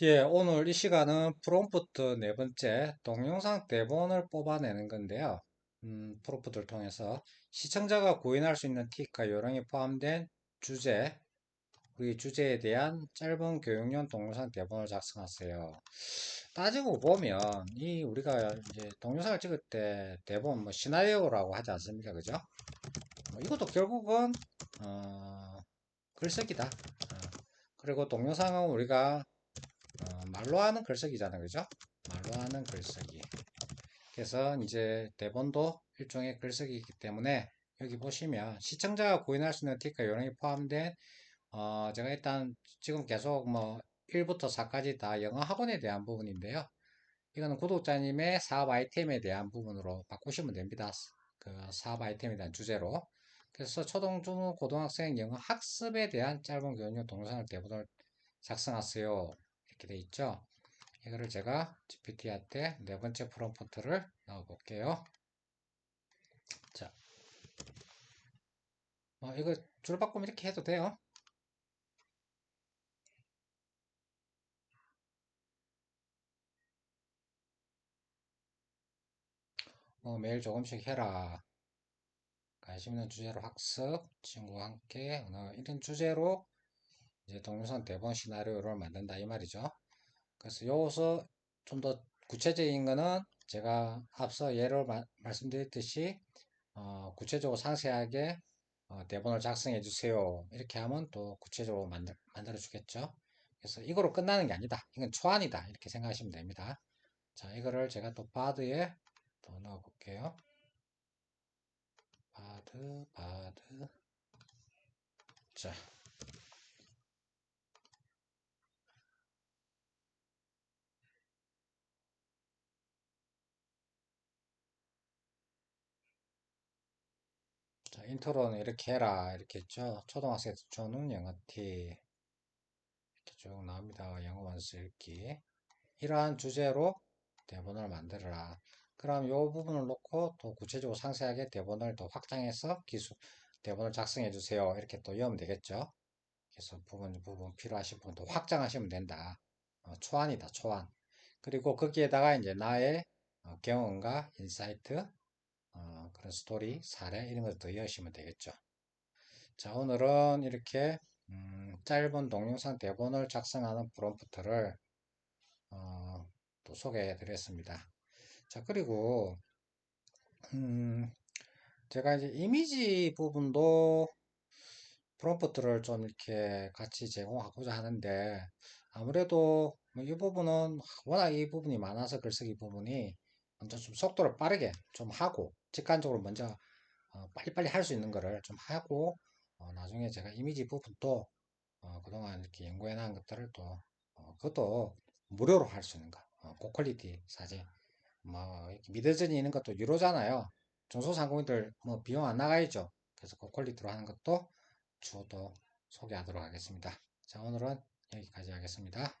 예, 오늘 이 시간은 프롬프트 네 번째 동영상 대본을 뽑아내는 건데요. 음, 프롬프트를 통해서 시청자가 구현할 수 있는 틱과 요령이 포함된 주제, 우리 주제에 대한 짧은 교육용 동영상 대본을 작성하세요. 따지고 보면 이 우리가 이제 동영상을 찍을 때 대본 뭐 시나리오라고 하지 않습니까? 그죠? 뭐 이것도 결국은 어, 글쓰기다. 어, 그리고 동영상은 우리가 어, 말로 하는 글쓰기잖아요. 그죠? 말로 하는 글쓰기. 그래서 이제 대본도 일종의 글쓰기이기 때문에 여기 보시면 시청자가 구현할 수 있는 팁과 요령이 포함된 어, 제가 일단 지금 계속 뭐 1부터 4까지 다 영어 학원에 대한 부분인데요. 이거는 구독자님의 사업 아이템에 대한 부분으로 바꾸시면 됩니다. 그 사업 아이템에 대한 주제로. 그래서 초등, 중, 고등학생 영어 학습에 대한 짧은 교육용 동영상을 대본을 작성하세요. 이렇게 돼 있죠. 이거를 제가 GPT한테 네 번째 프롬프트를 넣어 볼게요. 자, 어, 이거 줄 바꾸면 이렇게 해도 돼요. 뭐 매일 조금씩 해라. 관심 있는 주제로 학습, 친구와 함께 어, 이런 주제로 이제 동영상 대본 시나리오를 만든다 이 말이죠. 그래서 여기서 좀 더 구체적인 거는 제가 앞서 예를 마, 말씀드렸듯이 어, 구체적으로 상세하게 어, 대본을 작성해 주세요. 이렇게 하면 또 구체적으로 만들, 만들어 주겠죠. 그래서 이거로 끝나는 게 아니다. 이건 초안이다. 이렇게 생각하시면 됩니다. 자, 이거를 제가 또 바드에 또 넣어 볼게요. 바드, 바드. 자, 자, 인트로는 이렇게 해라. 이렇게 했죠. 초등학생 주는 영어 티. 이렇게 쭉 나옵니다. 영어 원수 읽기. 이러한 주제로 대본을 만들어라. 그럼 이 부분을 놓고 또 구체적으로 상세하게 대본을 더 확장해서 기술, 대본을 작성해 주세요. 이렇게 또 여면 되겠죠. 그래서 부분, 부분 필요하신 도 확장하시면 된다. 어, 초안이다, 초안. 그리고 거기에다가 이제 나의 어, 경험과 인사이트, 어, 그런 스토리, 사례 이런 것도 이어시면 되겠죠. 자, 오늘은 이렇게 음, 짧은 동영상 대본을 작성하는 프롬프트를 어, 또 소개해 드렸습니다. 자, 그리고 음, 제가 이제 이미지 부분도 프롬프트를 좀 이렇게 같이 제공하고자 하는데 아무래도 뭐이 부분은 워낙 이 부분이 많아서 글쓰기 부분이 먼저 좀 속도를 빠르게 좀 하고 직관적으로 먼저 어, 빨리빨리 할 수 있는 거를 좀 하고 어, 나중에 제가 이미지 부분도 어, 그동안 이렇게 연구해 놓은 것들을 또 어, 그것도 무료로 할 수 있는 거. 어, 고퀄리티 사진 뭐 이렇게 미드전이 있는 것도 유료잖아요. 중소상공인들 뭐 비용 안 나가야죠. 그래서 고퀄리티로 하는 것도 주도 소개하도록 하겠습니다. 자 오늘은 여기까지 하겠습니다